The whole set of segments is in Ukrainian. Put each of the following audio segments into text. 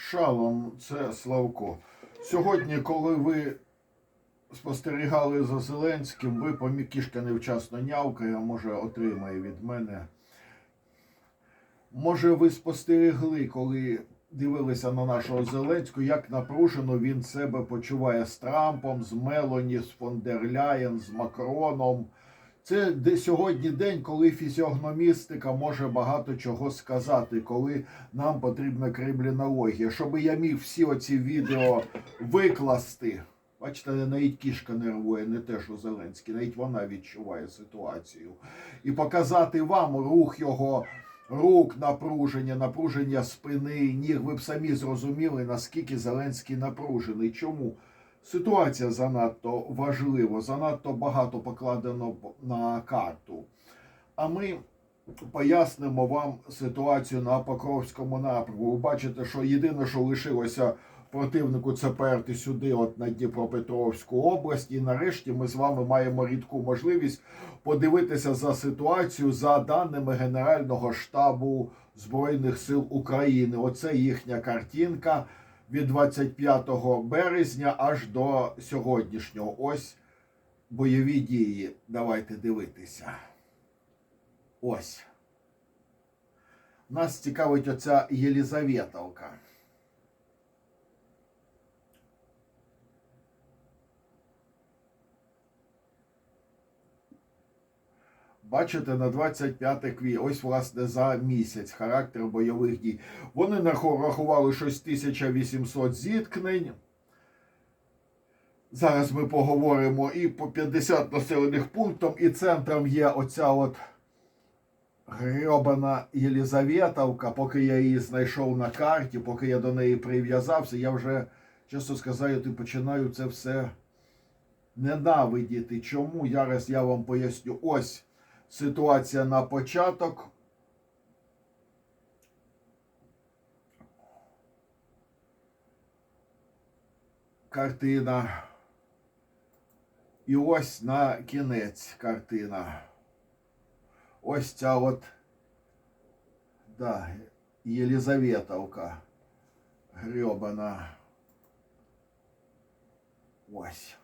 Шалом, це Славко. Сьогодні, коли ви спостерігали за Зеленським, ви помі кішка невчасно нявкає, може отримає від мене. Може, ви спостерігли, коли дивилися на нашого Зеленського, як напружено він себе почуває з Трампом, з Мелоні, з фон дер Ляєн, з Макроном. Це де сьогодні день, коли фізіогномістика може багато чого сказати, коли нам потрібна кримінологія. Щоб я міг всі оці відео викласти. Бачите, навіть кішка нервує, не те, що Зеленський, навіть вона відчуває ситуацію. І показати вам рух його рук, напруження, напруження спини, ніг. Ви б самі зрозуміли, наскільки Зеленський напружений. Чому? Ситуація занадто важлива, занадто багато покладено на карту. А ми пояснимо вам ситуацію на Покровському напрямку. Ви бачите, що єдине, що лишилося противнику, це перти сюди, от на Дніпропетровську область. І нарешті ми з вами маємо рідку можливість подивитися за ситуацію за даними Генерального штабу Збройних сил України. Оце їхня картинка від 25 березня аж до сьогоднішнього. Ось бойові дії. Давайте дивитися. Ось. Нас цікавить оця Єлізаветовка. Бачите, на 25 квітня, ось власне за місяць характер бойових дій. Вони нарахували щось 1800 зіткнень. Зараз ми поговоримо і по 50 населених пунктам, і центром є оця от грьобана Єлізаветовка. Поки я її знайшов на карті, поки я до неї прив'язався, я вже, чесно сказати, починаю це все ненавидіти. Чому? Зараз я вам поясню. Ось ситуація на початок. Картина. І ось на кінець картина. Ось ця от, да, Єлізаветовка грьобана. Ось.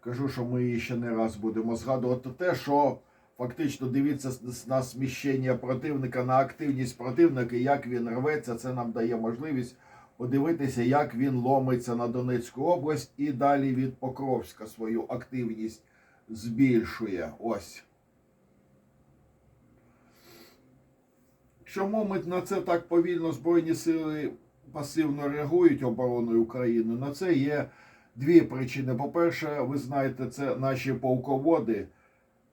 Кажу, що ми її ще не раз будемо згадувати те, що фактично дивіться на сміщення противника, на активність противника, як він рветься, це нам дає можливість подивитися, як він ломиться на Донецьку область і далі від Покровська свою активність збільшує. Ось. Чому ми на це так повільно Збройні сили пасивно реагують обороною України? На це є дві причини. По-перше, ви знаєте, це наші полководи.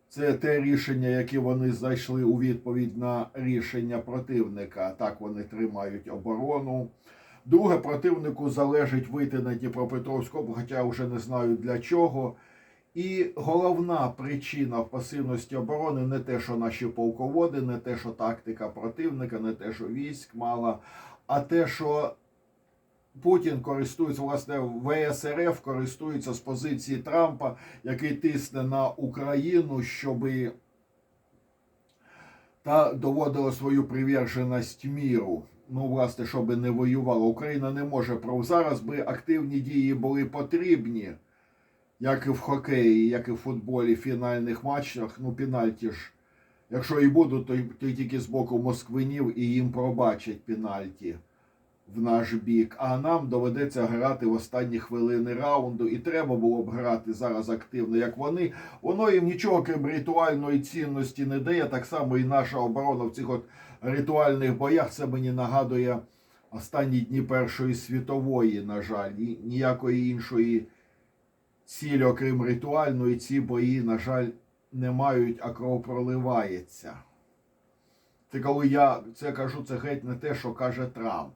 Це те рішення, яке вони знайшли у відповідь на рішення противника. Так вони тримають оборону. Друге, противнику залежить вийти на Дніпропетровську, хоча вже не знаю для чого. І головна причина пасивності оборони не те, що наші полководи, не те, що тактика противника, не те, що військ мала, а те, що Путін користується, власне, ВСРФ користується з позиції Трампа, який тисне на Україну, щоб та доводила свою приверженість міру. Ну, власне, щоб не воювала. Україна не може про зараз би активні дії були потрібні, як і в хокеї, як і в футболі, в фінальних матчах. Ну, пенальті ж. Якщо і будуть, то, то тільки з боку москвинів і їм пробачать пенальті в наш бік. А нам доведеться грати в останні хвилини раунду. І треба було б грати зараз активно, як вони. Воно їм нічого крім ритуальної цінності не дає. Так само і наша оборона в цих от ритуальних боях. Це мені нагадує останні дні Першої світової, на жаль, і ніякої іншої цілі, окрім ритуальної, ці бої, на жаль, не мають, а кров проливається. Це коли я це кажу, це геть не те, що каже Трамп.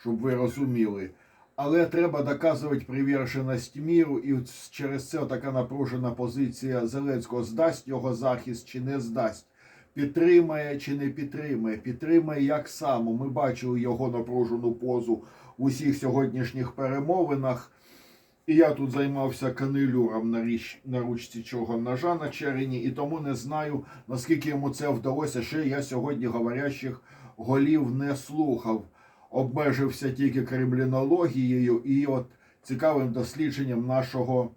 Щоб ви розуміли. Але треба доказувати приверженість міру, і через це така напружена позиція Зеленського здасть його захист чи не здасть. Підтримає чи не підтримає, підтримає як само. Ми бачили його напружену позу у всіх сьогоднішніх перемовинах. І я тут займався канелюром на, річ, на ручці цього ножа на черені, і тому не знаю, наскільки йому це вдалося. Ще я сьогодні говорящих голів не слухав. Обмежився тільки кремлінологією і от цікавим дослідженням нашого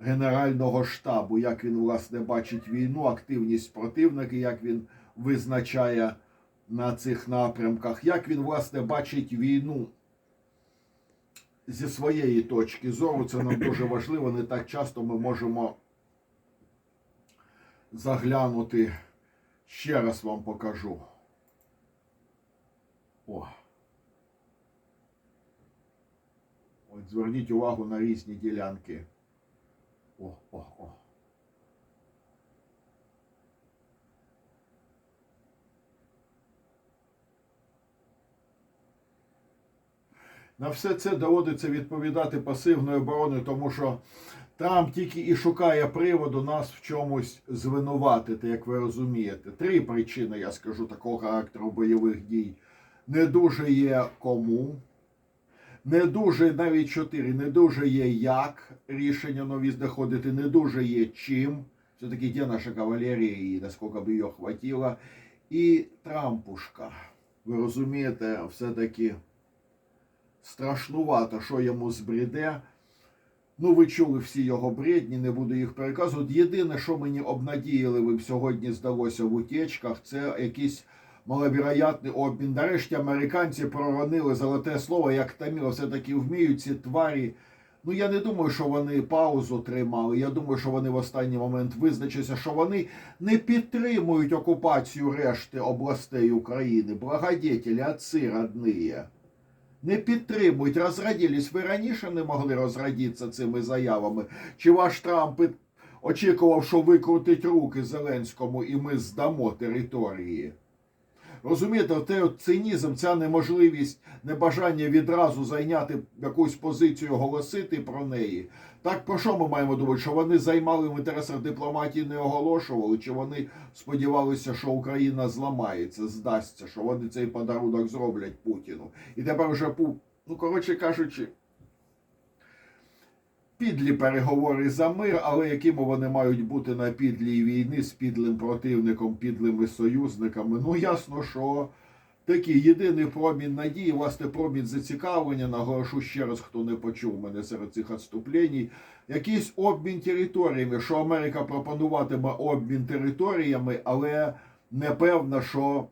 генерального штабу, як він власне бачить війну, активність противника, як він визначає на цих напрямках, як він власне бачить війну зі своєї точки зору. Це нам дуже важливо. Не так часто ми можемо заглянути. Ще раз вам покажу. О. От зверніть увагу на різні ділянки. О, о, о. На все це доводиться відповідати пасивною обороною, тому що Трамп тільки і шукає приводу нас в чомусь звинуватити, як ви розумієте. Три причини, я скажу, такого характеру бойових дій. Не дуже є кому, не дуже навіть чотири, не дуже є як рішення нові знаходити, не дуже є чим. Все-таки де наша кавалерія і наскільки б її хватило. І Трампушка. Ви розумієте, все-таки страшнувато, що йому збріде. Ну, ви чули всі його бредні, не буду їх переказувати. Єдине, що мені обнадіяливим сьогодні здалося в утечках, це якийсь маловероятний обмін. Нарешті американці проронили золоте слово, як Таміла все-таки вміють ці тварі. Ну, я не думаю, що вони паузу тримали. Я думаю, що вони в останній момент визначилися, що вони не підтримують окупацію решти областей України. Благодетелі, отці родні. Не підтримують, розраділись. Ви раніше не могли розрадітися цими заявами. Чи ваш Трамп очікував, що викрутить руки Зеленському і ми здамо території? Розумієте, те цинізм, ця неможливість, небажання відразу зайняти якусь позицію, оголосити про неї. Так про що ми маємо думати? Що вони займали в інтересах дипломатії, не оголошували, чи вони сподівалися, що Україна зламається, здасться, що вони цей подарунок зроблять Путіну. І тепер вже ну коротше кажучи, підлі переговори за мир, але якими вони мають бути на підлій війни з підлим противником, підлими союзниками. Ну ясно, що такий єдиний промін надії, власне, промін зацікавлення, наголошу ще раз, хто не почув мене серед цих відступлень, якийсь обмін територіями, що Америка пропонуватиме обмін територіями, але не певно, що.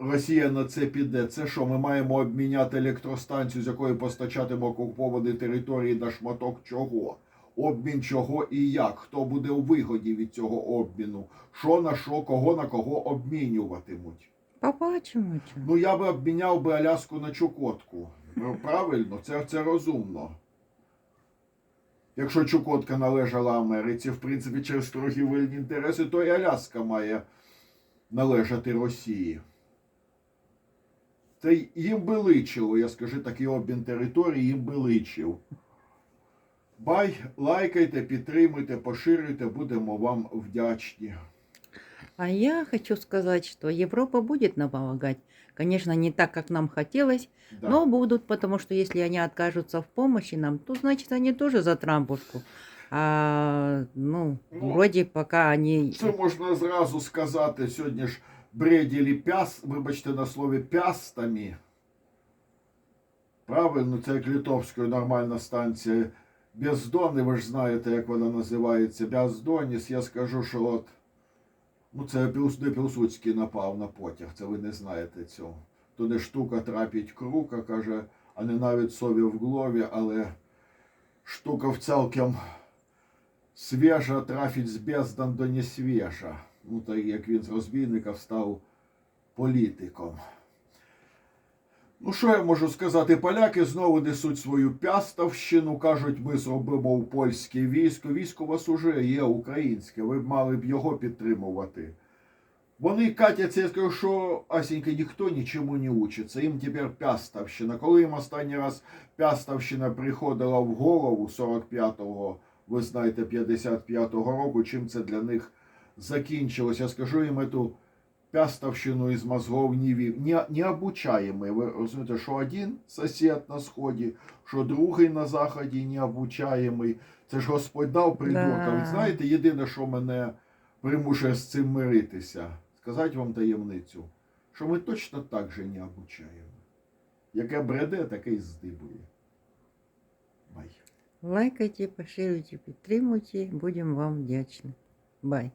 Росія на це піде. Це що, ми маємо обміняти електростанцію, з якої постачатиме окуповані території на шматок чого? Обмін чого і як? Хто буде у вигоді від цього обміну? Що на що, кого на кого обмінюватимуть? Побачимо. Ну я би обміняв би Аляску на Чукотку. Ну, Правильно, це, це розумно. Якщо Чукотка належала Америці, в принципі, через торгівельні інтереси, то і Аляска має належати Росії. Це їм би личило, я скажу, такий обмін території їм би личив. Бай, лайкайте, підтримуйте, поширюйте, будемо вам вдячні. А я хочу сказать, что Европа будет нам помогать. Конечно, не так, как нам хотелось, Да. но будут, потому что если они откажутся в помощи нам, то значит они тоже за Трампушку. А, ну, Ну, вроде пока они... Це можна зразу сказати. Сьогодні ж бреділі пяс, вибачте на слові пястами. Правильно, це як літовською нормальна станція. Бездонний, ви ж знаєте, як вона називається. Бездоніс, я скажу, що от. Ну, це не Пілсудський напав на потяг, це ви не знаєте цього. То не штука трапить крука, каже, а не навіть сові в голові, але штука в цілком свіжа трафить з бездан до не свіжа. Ну, так як він з розбійника став політиком. Ну, що я можу сказати? Поляки знову несуть свою пяставщину, кажуть, ми зробимо в польське військо. Військо у вас уже є українське, ви б мали б його підтримувати. Вони катяться, я скажу, що Асінька ніхто нічому не учиться. Їм тепер Пяставщина. Коли їм останній раз Пяставщина приходила в голову 45-го, ви знаєте, 55-го року, чим це для них закінчилось. Я скажу їм эту пяставщину из мозгов не вів. Не, необучаємий. Ви розумієте, що один сосед на сході, що другий на заході необучаємий. Це ж Господь дав придурка. Да. Знаєте, єдине, що мене примушує з цим миритися, сказати вам таємницю, що ми точно так же не обучаємо. Яке бреде, таке й здибує. Бай. Лайкайте, поширюйте, підтримуйте. Будемо вам вдячні. Бай.